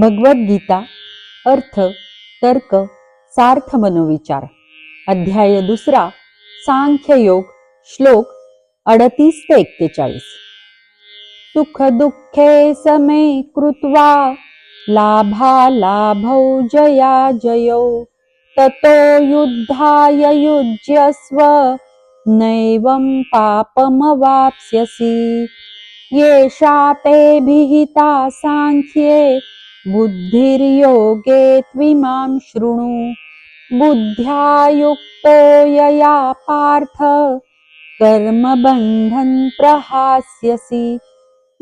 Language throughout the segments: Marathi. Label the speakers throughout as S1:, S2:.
S1: भगवद्गीता अर्थ तर्क सार्थ मनोविचार. अध्याय दुसरा सांख्ययोग श्लोक अडतीस ते एक्केचाळीस. सुख दुःखे समे कृत्वा लाभा लाभौ जया जयौ ततो युद्धाय युज्यस्व नैवं पापमवाप्स्यसि. येषा ते भिहिता सांख्ये बुद्धिर्योगे त्विमां शृणु। बुद्ध्या युक्तो यया पार्थ। कर्मबन्धन् प्रहास्यसि।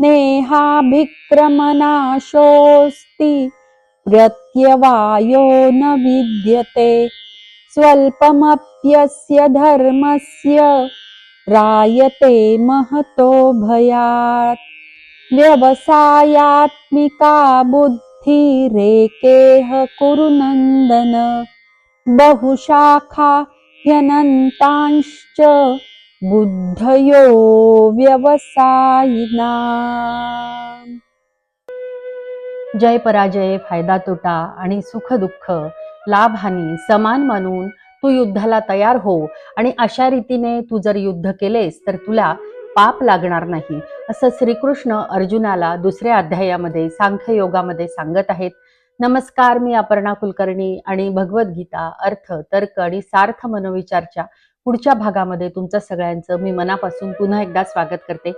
S1: नेहाभिक्रमनाशोऽस्ति। प्रत्यवायो न विद्यते। स्वल्पमप्यस्य धर्मस्य रायते महतो भयात्। व्यवसायात्मिका बुद्धिरेकेह कुरु नन्दन बहुशाखा ह्यनन्तांश्च बुद्धयो व्यवसायिना। जय पराजय फायदा तोटा आणि सुख दुःख लाभ हानी समान मानून तू युद्धाला तयार हो आणि अशा रीतीने तू जर युद्ध केलेस तर तुला पाप लागणार नाही. असं श्रीकृष्ण अर्जुनाला दुसऱ्या अध्यायामध्ये सांख्य योगामध्ये सांगत आहेत. नमस्कार मी अपर्णा कुलकर्णी आणि भगवद्गीता अर्थ तर्क आणि सार्थ मनोविचारच्या पुढच्या भागामध्ये तुमचं सगळ्यांचं मी मनापासून पुन्हा एकदा स्वागत करते.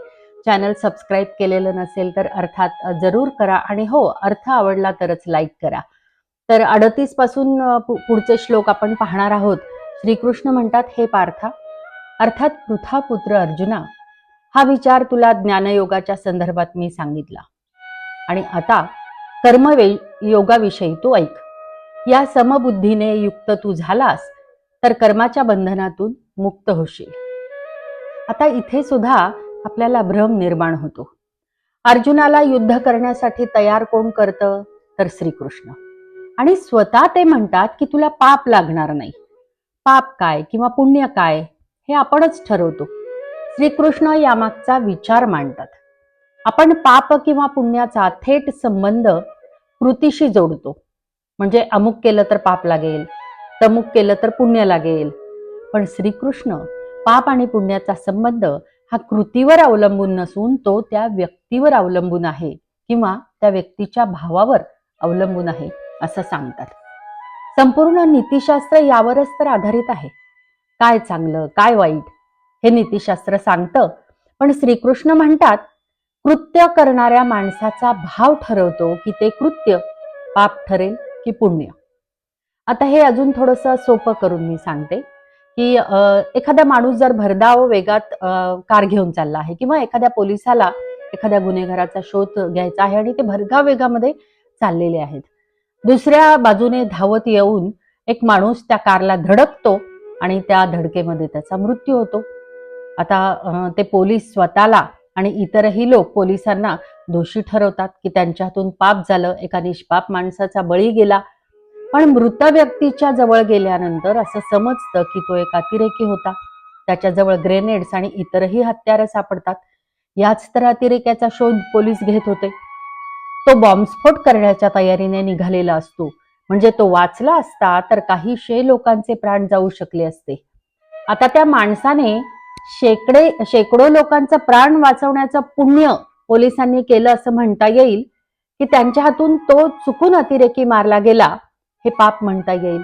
S1: चॅनल सबस्क्राईब केलेलं नसेल तर अर्थात जरूर करा आणि हो अर्थ आवडला तरच लाईक करा. तर अडतीसपासून पुढचे श्लोक आपण पाहणार आहोत. श्रीकृष्ण म्हणतात हे पार्था अर्थात पृथापुत्र अर्जुना हा विचार तुला ज्ञानयोगाच्या संदर्भात मी सांगितला. आणि आता कर्मवे योगाविषयी तू ऐक. या समबुद्धीने युक्त तू झालास तर कर्माच्या बंधनातून मुक्त होशील. आता इथे सुद्धा आपल्याला भ्रम निर्माण होतो. अर्जुनाला युद्ध करण्यासाठी तयार कोण करतं? तर श्रीकृष्ण. आणि स्वतः ते म्हणतात की तुला पाप लागणार नाही. पाप काय किंवा पुण्य काय हे आपणच ठरवतो. श्रीकृष्ण यामागचा विचार मांडतात. आपण पाप किंवा पुण्याचा थेट संबंध कृतीशी जोडतो. म्हणजे अमुक केलं तर पाप लागेल तमुक केलं तर पुण्य लागेल. पण श्रीकृष्ण पाप आणि पुण्याचा संबंध हा कृतीवर अवलंबून नसून तो त्या व्यक्तीवर अवलंबून आहे किंवा त्या व्यक्तीच्या भावावर अवलंबून आहे असं सांगतात. संपूर्ण नीतिशास्त्र यावरच तर आधारित आहे. काय चांगलं काय वाईट? हे नीतिशास्त्र सांगतं. पण श्रीकृष्ण म्हणतात कृत्य करणाऱ्या माणसाचा भाव ठरवतो की ते कृत्य पाप ठरेल की पुण्य. आता हे अजून थोडस सोपं करून मी सांगते की एखादा माणूस जर भरधाव वेगात कार घेऊन चालला आहे किंवा एखाद्या पोलिसाला एखाद्या गुन्हेगाराचा शोध घ्यायचा आहे आणि ते भरधाव वेगामध्ये चाललेले आहेत. दुसऱ्या बाजूने धावत येऊन एक माणूस त्या कारला धडकतो आणि त्या धडकेमध्ये त्याचा मृत्यू होतो. आता ते पोलीस स्वतःला आणि इतरही लोक पोलिसांना दोषी ठरवतात की त्यांच्यातून पाप झालं एका निष्पाप माणसाचा बळी गेला. पण मृत व्यक्तीच्या जवळ गेल्यानंतर असं समजतं की तो एक अतिरेकी होता. त्याच्याजवळ ग्रेनेड्स आणि इतरही हत्यारं सापडतात. याच तर अतिरेक्याचा शोध पोलीस घेत होते. तो बॉम्बस्फोट करण्याच्या तयारीने निघालेला असतो. म्हणजे तो वाचला असता तर काहीशे लोकांचे प्राण जाऊ शकले असते. आता त्या माणसाने शेकडे शेकडो लोकांचा प्राण वाचवण्याचं पुण्य पोलिसांनी केलं असं म्हणता येईल की त्यांच्या हातून तो चुकून अतिरेकी मारला गेला हे पाप म्हणता येईल.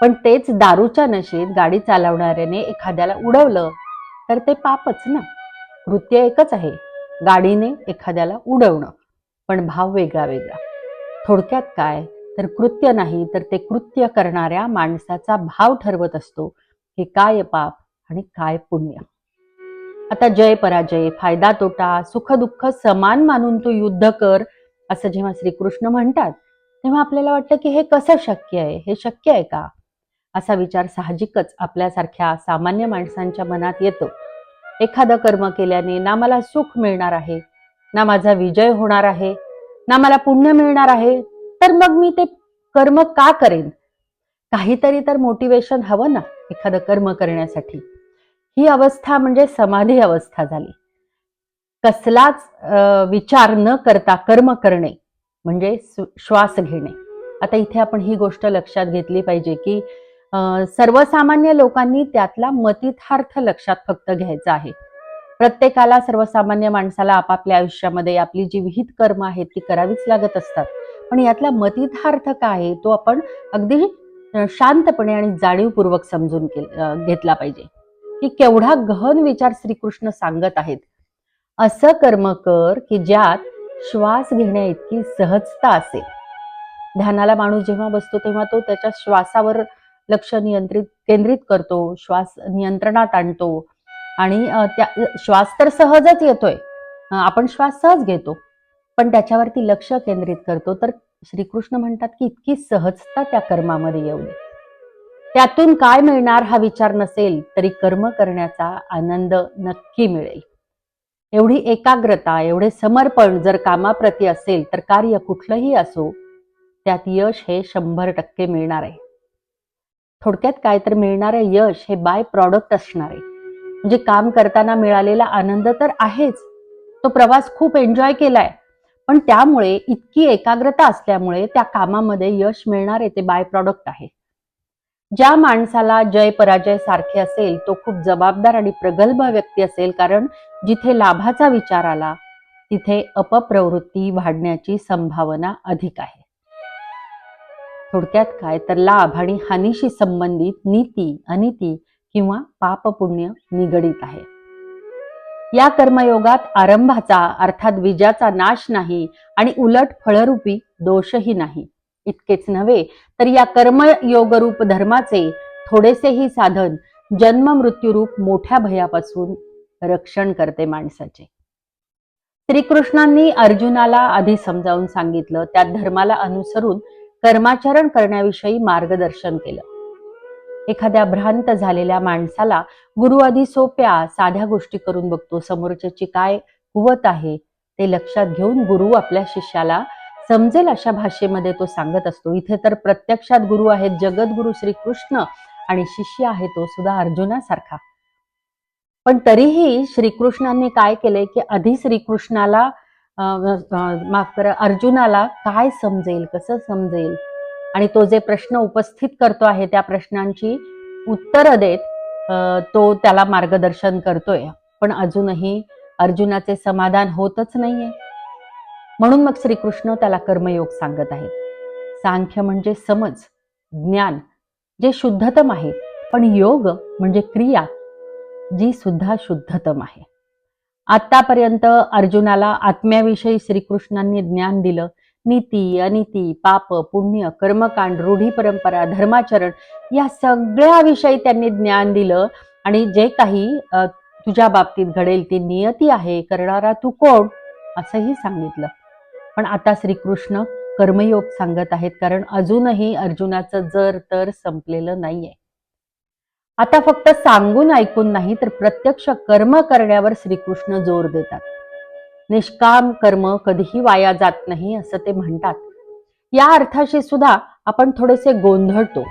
S1: पण तेच दारूच्या नशेत गाडी चालवणाऱ्याने एखाद्याला उडवलं तर ते पापच ना. कृत्य एकच आहे गाडीने एखाद्याला उडवणं. पण भाव वेगळा वेगळा. थोडक्यात काय? तर कृत्य नाही तर ते कृत्य करणाऱ्या माणसाचा भाव ठरवत असतो की काय पाप? आणि काय पुण्य. आता जय पराजय फायदा तोटा सुख दुःख समान मानून तू युद्ध कर असं जेव्हा श्रीकृष्ण म्हणतात तेव्हा आपल्याला वाटतं की हे कसं शक्य आहे? हे शक्य आहे का? असा विचार साहजिकच आपल्यासारख्या सामान्य माणसांच्या मनात येतो. एखादं कर्म केल्याने ना मला सुख मिळणार आहे ना माझा विजय होणार आहे ना मला पुण्य मिळणार आहे तर मग मी ते कर्म का करेन? काहीतरी तर मोटिवेशन हवं ना एखादं कर्म करण्यासाठी. ही अवस्था म्हणजे समाधी अवस्था झाली. कसलाच अं, विचार न करता कर्म करणे म्हणजे श्वास घेणे. आता इथे आपण ही गोष्ट लक्षात घेतली पाहिजे की सर्वसामान्य लोकांनी त्यातला मतितार्थ लक्षात फक्त घ्यायचा आहे. प्रत्येकाला सर्वसामान्य माणसाला आपापल्या आयुष्यामध्ये आपली जी विहित कर्म आहेत ती करावीच लागत असतात. पण यातला मतिथार्थ काय आहे तो आपण अगदी शांतपणे आणि जाणीवपूर्वक समजून घेतला पाहिजे. की केवढा गहन विचार श्रीकृष्ण सांगत आहेत. असं कर्म कर की ज्यात श्वास घेण्या इतकी सहजता असेल. ध्यानाला माणूस जेव्हा बसतो तेव्हा तो त्याच्या श्वासावर लक्ष नियंत्रित केंद्रित करतो श्वास नियंत्रणात आणतो. आणि त्या श्वास तर सहजच येतोय. आपण श्वास सहज घेतो. पण त्याच्यावरती लक्ष केंद्रित करतो. तर श्रीकृष्ण म्हणतात की इतकी सहजता त्या कर्मामध्ये येऊ दे त्यातून काय मिळणार हा विचार नसेल तरी कर्म करण्याचा आनंद नक्की मिळेल. एवढी एकाग्रता एवढे समर्पण जर कामाप्रती असेल तर कार्य कुठलंही असो त्यात यश हे शंभर टक्के मिळणार आहे. थोडक्यात काय तर मिळणारे यश हे बाय प्रॉडक्ट असणार आहे. म्हणजे काम करताना मिळालेला आनंद तर आहेच. तो प्रवास खूप एन्जॉय केलाय. पण त्यामुळे इतकी एकाग्रता असल्यामुळे त्या कामामध्ये यश मिळणार आहे ते बाय प्रॉडक्ट आहे. ज्या माणसाला जय पराजय सारखे असेल तो खूप जबाबदार आणि प्रगल्भ व्यक्ती असेल कारण जिथे लाभाचा विचार आला तिथे अपप्रवृत्ती वाढण्याची संभावना अधिक आहे. थोडक्यात काय? तर लाभ आणि हानीशी संबंधित नीती अनिती किंवा पाप पुण्य निगडीत आहे. या कर्मयोगात आरंभाचा अर्थात विजाचा नाश नाही आणि उलट फळरूपी दोषही नाही. इतकेच नव्हे तर या कर्मयोगरूप धर्माचे थोडेसेही साधन जन्म मृत्यूरूप मोठ्या भयापासून रक्षण करते माणसाचे. श्रीकृष्णांनी अर्जुनाला आधी समजावून सांगितलं त्या धर्माला अनुसरून कर्माचरण करण्याविषयी मार्गदर्शन केलं. एखाद्या भ्रांत झालेल्या माणसाला गुरु आधी सोप्या साध्या गोष्टी करून बघतो. समोरच्याची काय कुवत आहे ते लक्षात घेऊन गुरु आपल्या शिष्याला समजेल अशा भाषेमध्ये तो सांगत असतो. इथे तर प्रत्यक्षात गुरु आहेत जगद्गुरु श्रीकृष्ण आणि शिष्य आहे तो सुद्धा अर्जुनासारखा. पण तरीही श्रीकृष्णांनी काय केलंय की आधी श्रीकृष्णाला माफ करा अर्जुनाला काय समजेल कसं समजेल? आणि तो जे प्रश्न उपस्थित करतो आहे त्या प्रश्नांची उत्तरं देत अं, तो त्याला मार्गदर्शन करतोय. पण अजूनही अर्जुनाचे समाधान होतच नाहीये. म्हणून मग श्रीकृष्ण त्याला कर्मयोग सांगत आहेत. सांख्य म्हणजे समज ज्ञान जे शुद्धतम आहे. पण योग म्हणजे क्रिया जी सुद्धा शुद्धतम आहे. आतापर्यंत अर्जुनाला आत्म्याविषयी श्रीकृष्णांनी ज्ञान दिलं. नीती अनिती पाप पुण्य कर्मकांड रूढी परंपरा धर्माचरण या सगळ्याविषयी त्यांनी ज्ञान दिलं. आणि जे काही तुझ्या बाबतीत घडेल ती नियती आहे. करणारा तू कोण? असंही सांगितलं. पण आता श्रीकृष्ण कर्मयोग सांगत आहेत कारण अजूनही अर्जुनाचं जर तर संपलेलं नाहीये. आता फक्त सांगून ऐकून नाही तर प्रत्यक्ष कर्म करण्यावर श्रीकृष्ण जोर देतात. निष्काम कर्म कधीही वाया जात नाही असं ते म्हणतात. या अर्थाशी सुद्धा आपण थोडेसे गोंधळतो.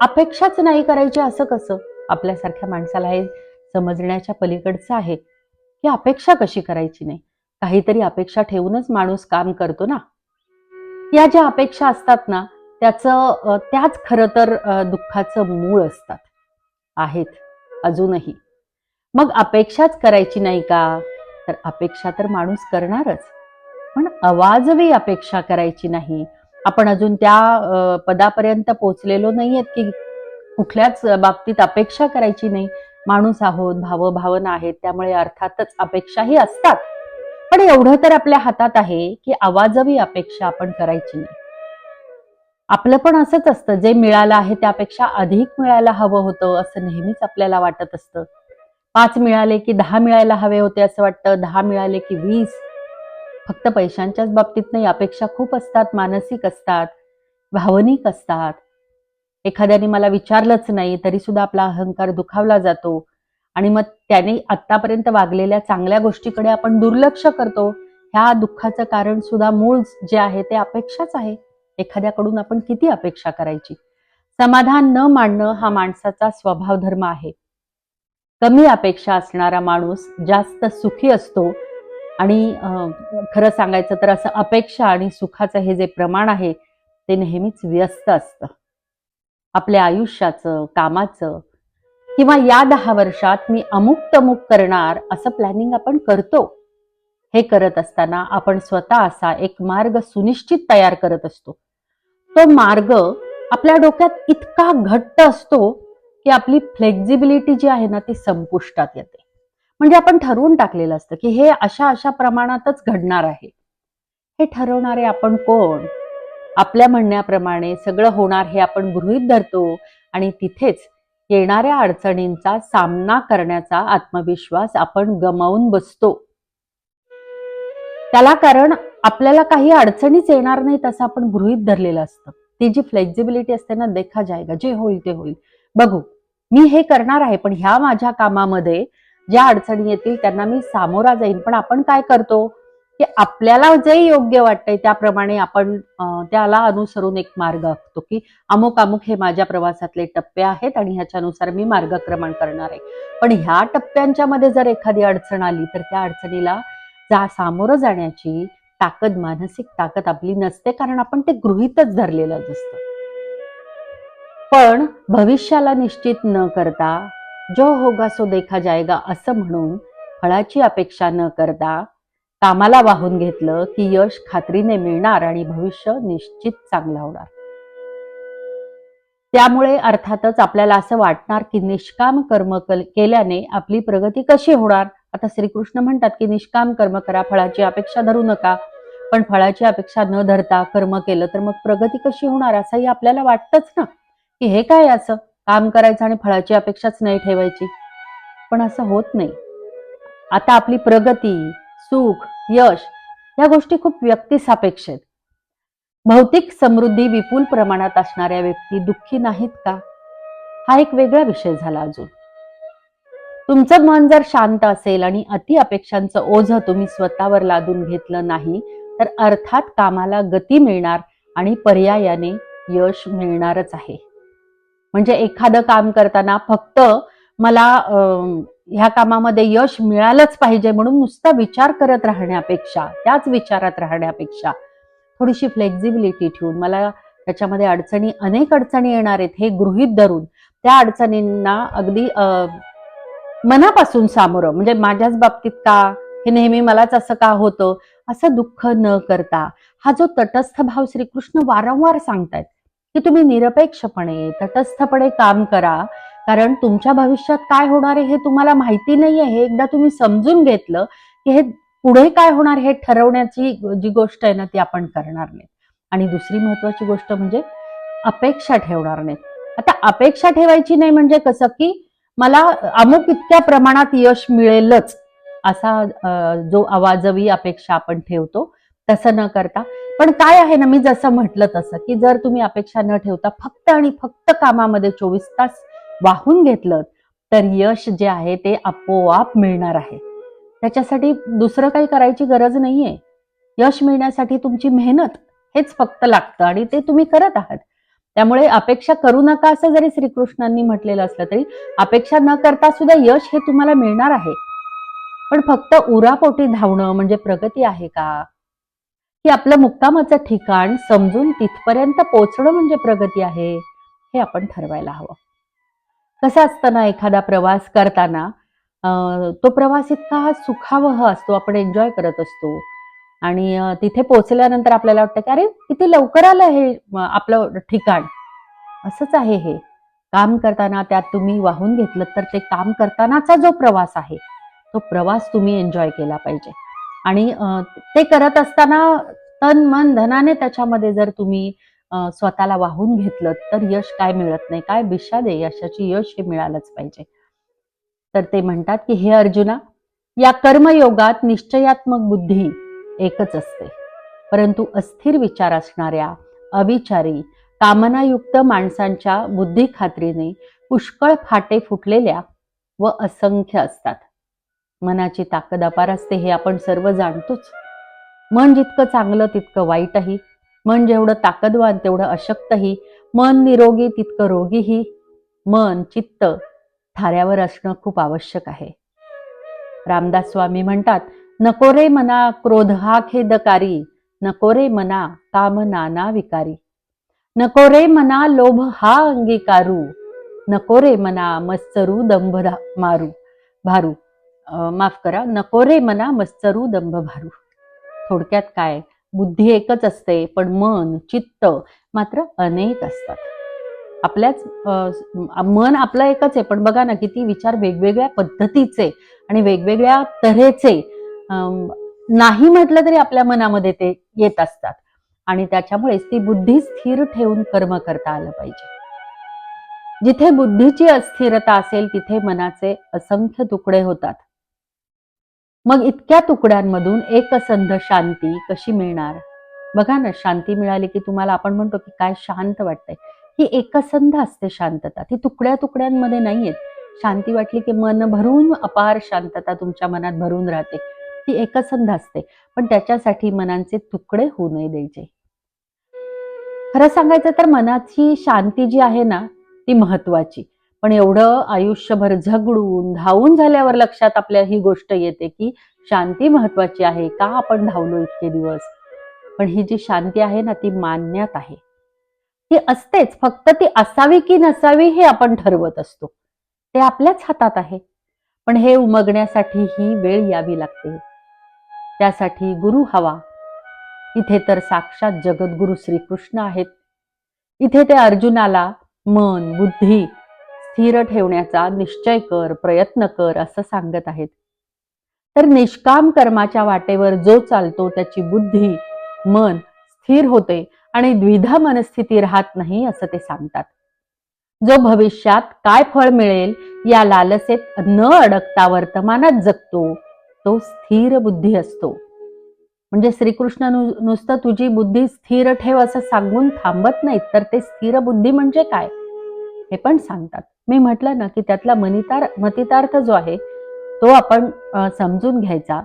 S1: अपेक्षाच नाही करायची असं कसं? आपल्यासारख्या माणसाला हे समजण्याच्या पलीकडचं आहे की अपेक्षा कशी करायची नाही? काहीतरी अपेक्षा ठेवूनच माणूस काम करतो ना? या ज्या अपेक्षा असतात ना त्याचं त्याच खरं तर दुःखाचं मूळ असतात. आहेत अजूनही. मग अपेक्षाच करायची नाही का? तर अपेक्षा तर माणूस करणारच. पण अवाजवी अपेक्षा करायची नाही. आपण अजून त्या पदापर्यंत पोचलेलो नाहीयेत की कुठल्याच बाबतीत अपेक्षा करायची नाही. माणूस आहोत भाव भावना आहेत त्यामुळे अर्थातच अपेक्षाही असतात. पण एवढं तर आपल्या हातात आहे की आवाजवी अपेक्षा आपण करायची नाही. आपलं पण असंच असतं जे मिळालं आहे त्यापेक्षा अधिक मिळायला हवं होतं असं नेहमीच आपल्याला वाटत असतं. पाच मिळाले की दहा मिळायला हवे होते असं वाटतं दहा मिळाले की वीस. फक्त पैशांच्याच बाबतीत नाही अपेक्षा खूप असतात मानसिक असतात भावनिक असतात. एखाद्याने मला विचारलंच नाही तरी सुद्धा आपला अहंकार दुखावला जातो. आणि मग त्याने आतापर्यंत वागलेल्या चांगल्या गोष्टीकडे आपण दुर्लक्ष करतो ह्या दुःखाचं कारण सुद्धा मूळ जे आहे ते अपेक्षाच आहे. एखाद्याकडून आपण किती अपेक्षा करायची? समाधान न मानणं हा माणसाचा स्वभाव धर्म आहे. कमी अपेक्षा असणारा माणूस जास्त सुखी असतो आणि अं, खरं सांगायचं तर असं अपेक्षा आणि सुखाचं हे जे प्रमाण आहे ते नेहमीच व्यस्त असतं. आपल्या आयुष्याचं कामाचं किंवा या दहा वर्षात मी अमुक तमुक करणार असं प्लॅनिंग आपण करतो. हे करत असताना आपण स्वतः असा एक मार्ग सुनिश्चित तयार करत असतो. तो मार्ग आपल्या डोक्यात इतका घट्ट असतो की आपली फ्लेक्झिबिलिटी जी आहे ना ती संपुष्टात येते. म्हणजे आपण ठरवून टाकलेलं असतं की हे अशा अशा प्रमाणातच घडणार आहे. हे ठरवणारे आपण कोण? आपल्या म्हणण्याप्रमाणे सगळं होणार हे आपण गृहीत धरतो आणि तिथेच येणाऱ्या अडचणींचा सामना करण्याचा आत्मविश्वास आपण गमावून बसतो. त्याला कारण आपल्याला काही अडचणीच येणार नाहीत असं आपण गृहीत धरलेलं असतं. ती जी फ्लेक्झिबिलिटी असते ना देखा जायगा जे होईल ते होईल. बघू मी हे करणार आहे पण ह्या माझ्या कामामध्ये ज्या अडचणी येतील त्यांना मी सामोरा जाईन पण आपण काय करतो? की आपल्याला जे योग्य वाटतंय त्याप्रमाणे आपण त्याला अनुसरून एक मार्ग आखतो की अमुक अमुक हे माझ्या प्रवासातले टप्पे आहेत आणि ह्याच्यानुसार मी मार्गक्रमण करणार आहे. पण ह्या टप्प्यांच्या मध्ये जर एखादी अडचण आली तर त्या अडचणीला जा सामोरं जाण्याची ताकद मानसिक ताकद आपली नसते कारण आपण ते गृहीतच धरलेलं असतं पण भविष्याला निश्चित न करता जो होगा सो देखा जायगा असं म्हणून फळाची अपेक्षा न करता कामाला वाहून घेतलं की यश खात्रीने मिळणार आणि भविष्य निश्चित चांगलं होणार. त्यामुळे अर्थातच आपल्याला असं वाटणार की निष्काम कर्म केल्याने आपली प्रगती कशी होणार? आता श्रीकृष्ण म्हणतात की निष्काम कर्म करा फळाची अपेक्षा धरू नका. पण फळाची अपेक्षा न धरता कर्म केलं तर मग प्रगती कशी होणार असंही आपल्याला वाटतच ना? की हे काय असं? काम करायचं आणि फळाची अपेक्षाच नाही ठेवायची. पण असं होत नाही. आता आपली प्रगती सुख यश या गोष्टी खूप व्यक्तिसापेक्ष आहेत. भौतिक समृद्धी विपुल प्रमाणात असणाऱ्या व्यक्ती दुःखी नाहीत का? हा एक वेगळा विषय झाला अजून. तुमचं मन जर शांत असेल आणि अति अपेक्षांचं ओझ तुम्ही स्वतःवर लादून घेतलं नाही तर अर्थात कामाला गती मिळणार आणि पर्यायाने यश मिळणारच आहे. म्हणजे एखादं काम करताना फक्त मला अं, ह्या कामामध्ये यश मिळालंच पाहिजे म्हणून नुसता विचार करत राहण्यापेक्षा त्याच विचारात राहण्यापेक्षा थोडीशी फ्लेक्झिबिलिटी ठेवून मला त्याच्यामध्ये अडचणी अनेक अडचणी येणार आहेत हे गृहीत धरून त्या अडचणींना अगदी अं, मनापासून सामोरं म्हणजे माझ्याच बाबतीत का हे नेहमी मलाच असं का होतं असं दुःख न करता हा जो तटस्थ भाव श्रीकृष्ण वारंवार सांगतायत की तुम्ही निरपेक्षपणे तटस्थपणे काम करा कारण तुमच्या भविष्यात काय होणार आहे हे तुम्हाला माहिती नाहीये. हे एकदा तुम्ही समजून घेतलं की हे पुढे काय होणार हे ठरवण्याची जी गोष्ट आहे ना ती आपण करणार नाही आणि दुसरी महत्वाची गोष्ट म्हणजे अपेक्षा ठेवणार नाही आता अपेक्षा ठेवायची नाही म्हणजे कसं की मला अमुक इतक्या प्रमाणात यश मिळेलच असा जो आवाजवी अपेक्षा आपण ठेवतो तसं न करता. पण काय आहे ना मी जसं म्हटलं तसं की जर तुम्ही अपेक्षा न ठेवता फक्त आणि फक्त कामामध्ये चोवीस तास वाहून घेतलं तर यश जे आहे ते आपोआप मिळणार आहे. त्याच्यासाठी दुसरं काही करायची गरज नाहीये. यश मिळण्यासाठी तुमची मेहनत हेच फक्त लागतं आणि ते तुम्ही करत आहात. त्यामुळे अपेक्षा करू नका असं जरी श्रीकृष्णांनी म्हटलेलं असलं तरी अपेक्षा न करता सुद्धा यश हे तुम्हाला मिळणार आहे. पण फक्त उरापोटी धावणं म्हणजे प्रगती आहे का? की आपलं मुक्कामाचं ठिकाण समजून तिथपर्यंत पोचणं म्हणजे प्रगती आहे हे आपण ठरवायला हवं. कसं असतं ना एखादा प्रवास करताना अं, तो प्रवास इतका सुखावह असतो आपण एन्जॉय करत असतो. आणि अं, तिथे पोहोचल्यानंतर आपल्याला वाटतं की अरे किती लवकर आलं हे आपलं ठिकाण. असंच आहे हे. काम करताना त्यात तुम्ही वाहून घेतलं तर ते काम करतानाचा जो प्रवास आहे तो प्रवास तुम्ही एन्जॉय केला पाहिजे. आणि अं, ते करत असताना तन मन धनाने त्याच्यामध्ये जर तुम्ही स्वतःला वाहून घेतलं तर यश काय मिळत नाही? काय बिशाद आहे यशाची यश हे मिळालंच पाहिजे. तर ते म्हणतात की हे अर्जुना या कर्मयोगात निश्चयात्मक बुद्धी एकच असते. परंतु अस्थिर विचार असणाऱ्या अविचारी कामनायुक्त माणसांच्या बुद्धी खात्रीने पुष्कळ फाटे फुटलेल्या व असंख्य असतात. मनाची ताकद अपार असते हे आपण सर्व जाणतोच. मन जितकं चांगलं तितकं वाईटही. मन जेवढं ताकदवान तेवढं अशक्तही. मन निरोगी तितकं रोगीही. मन चित्त थाऱ्यावर असणं खूप आवश्यक आहे. रामदास स्वामी म्हणतात नको रे मना क्रोध हा खेदकारी नको रे मना काम नाना विकारी. नको रे मना लोभ हा अंगीकारू नको रे मना मत्सरू दंभ मारू भारू. अं, माफ करा नको रे मना मत्सरू दंभ भारू. थोडक्यात काय? बुद्धी एकच असते पण मन चित्त मात्र अनेक असतात. आपल्याच मन आपलं एकच आहे पण बघा ना किती विचार वेगवेगळ्या पद्धतीचे आणि वेगवेगळ्या तऱ्हेचे अं, नाही म्हटलं तरी आपल्या मनामध्ये ते येत असतात. आणि त्याच्यामुळेच ती बुद्धी स्थिर ठेवून कर्म करता आलं पाहिजे. जिथे बुद्धीची अस्थिरता असेल तिथे मनाचे असंख्य तुकडे होतात. मग इतक्या तुकड्यांमधून एकसंध शांती कशी मिळणार? बघा ना शांती मिळाली की तुम्हाला आपण म्हणतो की काय शांत वाटतंय. ही एकसंध असते शांतता. ती तुकड्या तुकड्यांमध्ये नाहीयेत. शांती वाटली की मन भरून अपार शांतता तुमच्या मनात भरून राहते. ती एकसंध असते. पण त्याच्यासाठी मनांचे तुकडे होऊ नये द्यायचे. खरं सांगायचं तर मनाची शांती जी आहे ना ती महत्वाची पण एवढं आयुष्यभर झगडून धावून झाल्यावर लक्षात आपल्या ही गोष्ट येते की शांती महत्वाची आहे. का आपण धावलो इतके दिवस? पण ही जी शांती आहे ना ती मान्यात आहे. ती असतेच फक्त ती असावी की नसावी हे आपण ठरवत असतो. ते आपल्याच हातात आहे. पण हे उमगण्यासाठी ही वेळ यावी लागते. त्यासाठी गुरु हवा. इथे तर साक्षात जगद्गुरु श्रीकृष्ण आहेत. इथे ते अर्जुनाला मन बुद्धी स्थिर ठेवण्याचा निश्चय कर प्रयत्न कर असं सांगत आहेत. तर निष्काम कर्माच्या वाटेवर जो चालतो त्याची बुद्धी मन स्थिर होते आणि द्विधा मनस्थिती राहत नाही असं ते सांगतात. जो भविष्यात काय फळ मिळेल या लालसेत न अडकता वर्तमानात जगतो तो स्थिर बुद्धी असतो. म्हणजे श्रीकृष्ण नुसतं तुझी बुद्धी स्थिर ठेव असं सांगून थांबत नाहीत तर ते स्थिर बुद्धी म्हणजे काय? हे पण सांगतात. मी म्हटलं ना की त्यातला मनितार मतितार्थ जो आहे तो आपण समजून घ्यायचा.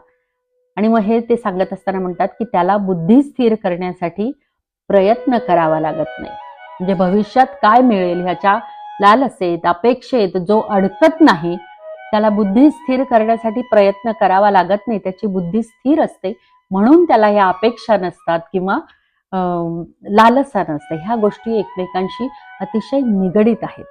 S1: आणि मग हे ते सांगत असताना म्हणतात की त्याला बुद्धी स्थिर करण्यासाठी प्रयत्न करावा लागत नाही. म्हणजे भविष्यात काय मिळेल ह्याच्या लालसेत अपेक्षेत जो अडकत नाही त्याला बुद्धी स्थिर करण्यासाठी प्रयत्न करावा लागत नाही त्याची बुद्धी स्थिर असते म्हणून त्याला ह्या अपेक्षा नसतात किंवा लालसा नसते. ह्या गोष्टी एकमेकांशी अतिशय निगडीत आहेत.